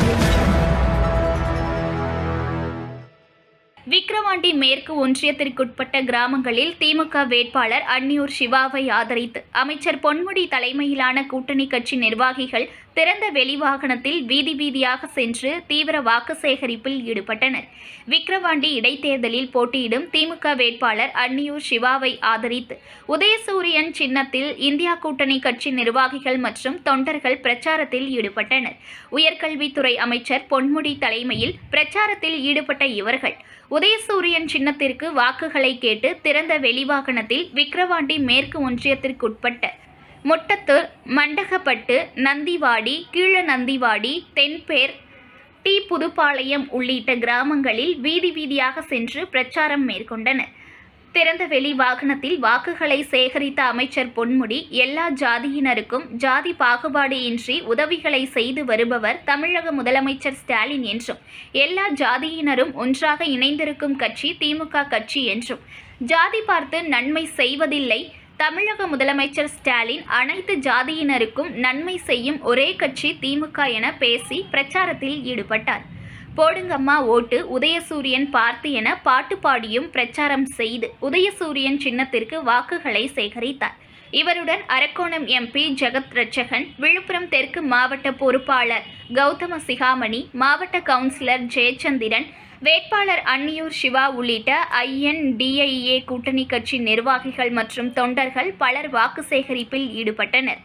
Thank you. Vikravandi மேற்கு ஒன்றியத்திற்குட்பட்ட கிராமங்களில் திமுக வேட்பாளர் அன்னியூர் சிவாவை ஆதரித்து அமைச்சர் பொன்முடி தலைமையிலான கூட்டணி கட்சி நிர்வாகிகள் திறந்த வெளிவாகனத்தில் வீதி வீதியாக சென்று தீவிர வாக்கு சேகரிப்பில் ஈடுபட்டனர். விக்கிரவாண்டி இடைத்தேர்தலில் போட்டியிடும் திமுக வேட்பாளர் அன்னியூர் சிவாவை ஆதரித்து உதயசூரியன் சின்னத்தில் இந்தியா கூட்டணி கட்சி நிர்வாகிகள் மற்றும் தொண்டர்கள் பிரச்சாரத்தில் ஈடுபட்டனர். உயர்கல்வித்துறை அமைச்சர் பொன்முடி தலைமையில் பிரச்சாரத்தில் ஈடுபட்ட இவர்கள் உதயசூரியன் சின்னத்திற்கு வாக்குகளை கேட்டு திறந்த வெளிவாகனத்தில் விக்கிரவாண்டி மேற்கு ஒன்றியத்திற்குட்பட்ட முட்டத்தூர் மண்டகப்பட்டு நந்திவாடி கீழ நந்திவாடி தென்பேர் டி. புதுப்பாளையம் உள்ளிட்ட கிராமங்களில் வீதி வீதியாக சென்று பிரச்சாரம் மேற்கொண்டனர். திறந்த வெளி வாகனத்தில் வாக்குகளை சேகரித்த அமைச்சர் பொன்முடி எல்லா ஜாதியினருக்கும் ஜாதி பாகுபாடு இன்றி உதவிகளை செய்து வருபவர் தமிழக முதலமைச்சர் ஸ்டாலின் என்றும் எல்லா ஜாதியினரும் ஒன்றாக இணைந்திருக்கும் கட்சி திமுக கட்சி என்றும். ஜாதி பார்த்து நன்மை செய்வதில்லை. தமிழக முதலமைச்சர் ஸ்டாலின் அனைத்து ஜாதியினருக்கும் நன்மை செய்யும் ஒரே கட்சி திமுக என பேசி பிரச்சாரத்தில் ஈடுபட்டார். போடுங்கம்மா ஓட்டு. உதயசூரியன் பார்த்து என பாட்டு பாடியும் பிரச்சாரம் செய்து உதயசூரியன் சின்னத்திற்கு வாக்குகளை சேகரித்தார். இவருடன் அரக்கோணம் எம்பி ஜெகத் ரட்சகன் விழுப்புரம் தெற்கு மாவட்ட பொறுப்பாளர் கௌதம சிகாமணி மாவட்ட கவுன்சிலர் ஜெயச்சந்திரன் வேட்பாளர் அன்னியூர் சிவா உள்ளிட்ட ஐஎன்டிஐஏ கூட்டணி கட்சி நிர்வாகிகள் மற்றும் தொண்டர்கள் பலர் வாக்கு சேகரிப்பில் ஈடுபட்டனர்.